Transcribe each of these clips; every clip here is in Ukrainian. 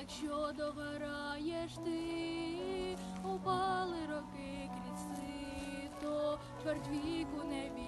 Якщо догораєш ти, упали роки крізь сито, чверть віку не вік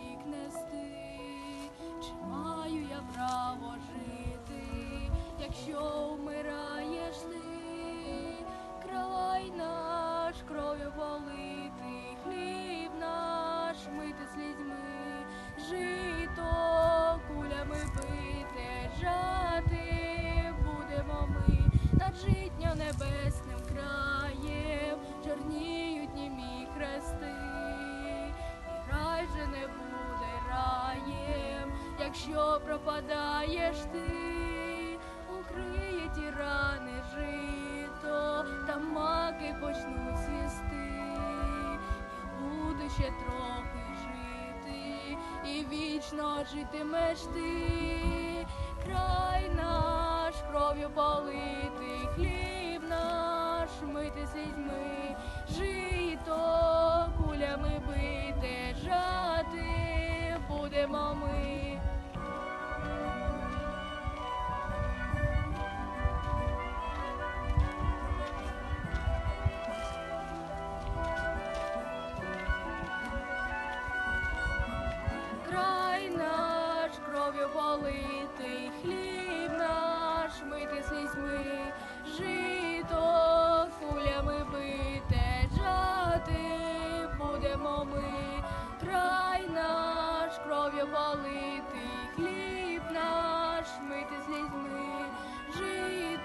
якщо пропадаєш ти, укриє ті рани жито, та маки почнуть свісти, і буду ще трохи жити, і вічно житимеш ти, край наш кров'ю политий, хліб наш мити слізьми, жито кров'ю политий хліб наш, мити слізьми, жито кулями бите жати будемо ми, край наш, кров'ю политий хліб наш, мити слізьми, жито.